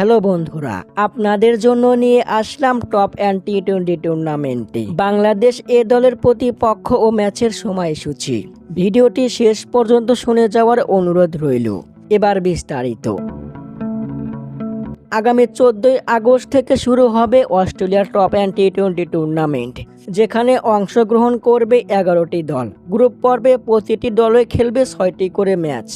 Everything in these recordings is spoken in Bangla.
হ্যালো বন্ধুরা, আপনাদের জন্য নিয়ে আসলাম টপ অ্যান্ড টি টোয়েন্টি টুর্নামেন্টে বাংলাদেশ এ দলের প্রতিপক্ষ ও ম্যাচের সময়সূচি। ভিডিওটি শেষ পর্যন্ত শুনে যাওয়ার অনুরোধ রইল। এবার বিস্তারিত। আগামী চোদ্দই আগস্ট থেকে শুরু হবে অস্ট্রেলিয়ার top end T twenty tournament যেখানে অংশগ্রহণ করবে এগারোটি দল। গ্রুপ পর্বে প্রতিটি দলই খেলবে ছয়টি করে ম্যাচ।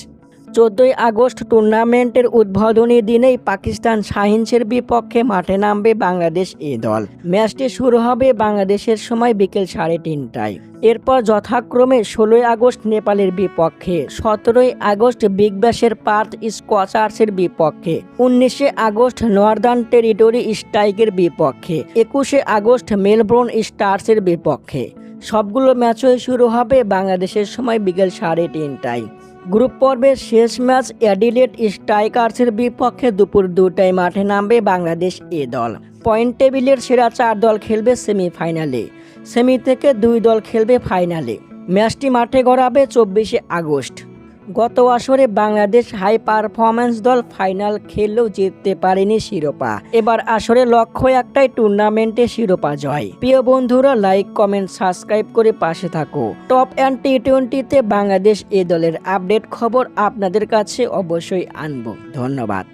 চোদ্দই আগস্ট টুর্নামেন্টের উদ্বোধনী দিনেই পাকিস্তান শাহিনসের বিপক্ষে মাঠে নামবে বাংলাদেশ এ দল। ম্যাচটি শুরু হবে বাংলাদেশের সময় বিকেল সাড়ে তিনটায়। এরপর যথাক্রমে ষোলোই আগস্ট নেপালের বিপক্ষে, সতেরোই আগস্ট বিগ ব্যাশের পার্থ স্কোয়াচার্সের বিপক্ষে, উনিশে আগস্ট নর্দার্ন টেরিটরি স্ট্রাইকের বিপক্ষে, একুশে আগস্ট মেলবোর্ন স্টার্সের বিপক্ষে। সবগুলো ম্যাচই শুরু হবে বাংলাদেশের সময় বিকেল সাড়ে তিনটায়। গ্রুপ পর্বের শেষ ম্যাচ অ্যাডিলেট স্ট্রাইকার্সের বিপক্ষে দুপুর দুটায় মাঠে নামবে বাংলাদেশ এ দল। পয়েন্ট টেবিলের সেরা চার দল খেলবে সেমিফাইনালে। সেমি থেকে দুই দল খেলবে ফাইনালে। ম্যাচটি মাঠে গড়াবে চব্বিশে আগস্ট। গত আসরে বাংলাদেশ হাই পারফরম্যান্স দল ফাইনাল খেললেও জিততে পারেনি শিরোপা। এবার আসরে লক্ষ্য একটাই টুর্নামেন্টে শিরোপা জয়। প্রিয় বন্ধুরা, লাইক, কমেন্ট, সাবস্ক্রাইব করে পাশে থাকো। টপ অ্যান্ড টি টোয়েন্টিতে বাংলাদেশ এ দলের আপডেট খবর আপনাদের কাছে অবশ্যই আনব। ধন্যবাদ।